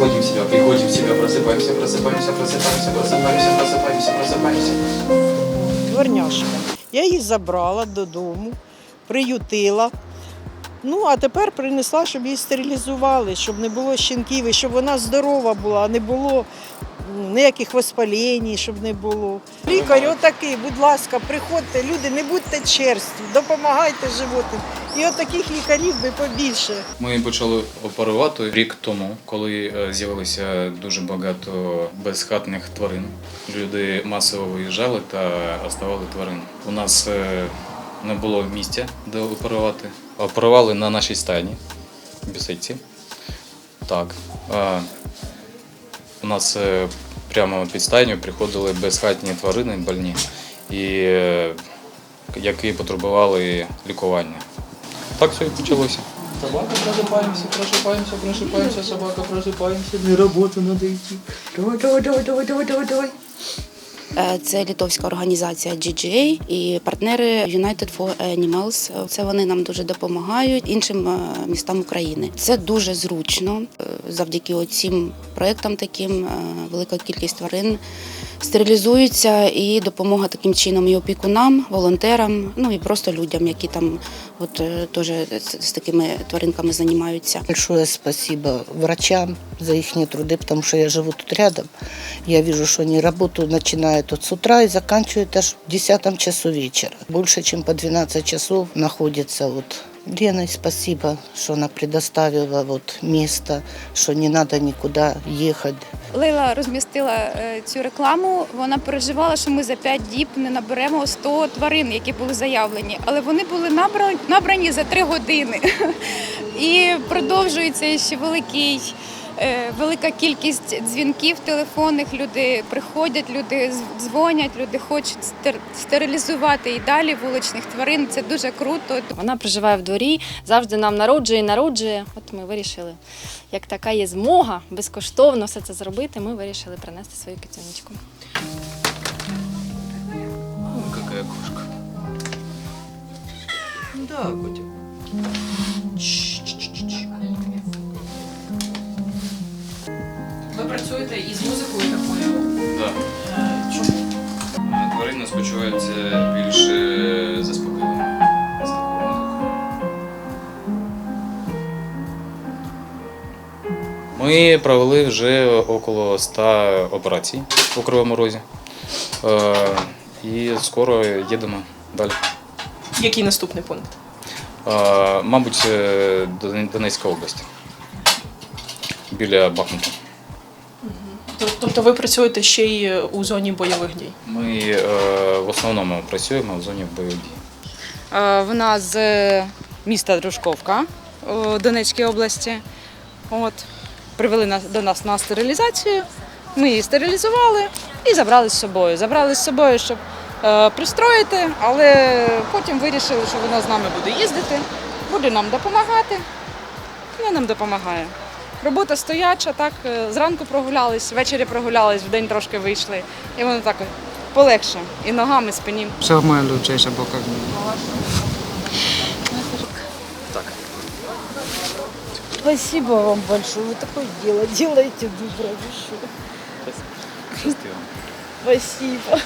приходим в себя, приходим в себя, просыпаемся, просыпаемся, просыпаемся, просыпаемся, просыпаемся, просыпаемся. дворняжка. Я її забрала додому, приютила. Ну, а тепер принесла, щоб її стерилізували, щоб не було щенків, і щоб вона здорова була, а не було м, ніяких воспалень, щоб не було. Лікар отакий, будь ласка, приходьте, люди, не будьте черстві, допомагайте животним. І от таких лікарів би побільше. Ми почали оперувати рік тому, коли е, з'явилося дуже багато безхатних тварин. Люди масово виїжджали та оставали тварин. У нас е, не було місця, де оперувати. Оперували на нашій стайні бісейці. Так. е, У нас е, прямо під стайню приходили безхатні тварини больні, і, е, які потребували лікування. Так все і почалося. Собака, просыпаемся, просыпаемся, просыпаемся, собака, просыпаемся. На работу надо идти. Давай, давай, давай, давай, давай, давай, давай. Е, Це літовська організація GGA і партнери United for Animals. Це вони нам дуже допомагають іншим е, містам України. Це дуже зручно. Е, Завдяки цим проектам таким велика кількість тварин стерилізуються і допомога таким чином і опікунам, волонтерам, ну і просто людям, які там от е, теж з з такими тваринками займаються. Большое спасибо врачам за их труды, потому что я живу тут рядом. Я вижу, что они работу начинают вот с утра и заканчивают аж в 10 часу вечера. Больше, чем по 12 часов находится вот Леной спасибо, что она предоставила вот место, что не надо никуда ехать. Лейла розмістила е, цю рекламу. Вона переживала, що ми за 5 діб не наберемо 100 тварин, які були заявлені, але вони були набрані, за 3 години. І продовжується ще великий. Е, Велика кількість дзвінків телефонних, люди приходять, люди з- дзвонять, люди хочуть стер- стерилізувати і далі вуличних тварин. Це дуже круто. Вона проживає в дворі, завжди нам народжує і народжує. От ми вирішили, як така є змога безкоштовно все це зробити, ми вирішили принести свою кицюнечку. Ой, какая кошка. Да, котик. Спочуваються більш з такою музикою. Ми провели вже около 100 операцій у Кривому Розі. Е, І скоро їдемо далі. Який наступний пункт? Е, Мабуть, е, Донецька область. Біля Бахмута. Тоб- Тобто ви працюєте ще й у зоні бойових дій? Ми е, в основному працюємо в зоні бойових дій. Е, Вона з міста Дружковка у Донецькій області. От. Привели нас до нас на стерилізацію. Ми її стерилізували і забрали з собою. Забрали з собою, щоб е, пристроїти, але потім вирішили, що вона з нами буде їздити, буде нам допомагати. Вона нам допомагає. Робота стояча, так, е, зранку прогулялись, ввечері прогулялись, вдень трошки вийшли. І воно так полегше. І ногами, і спині. Самая лучшая собака в мире. Спасибо вам большое. Вы такое дело делаете доброе. что? Спасибо.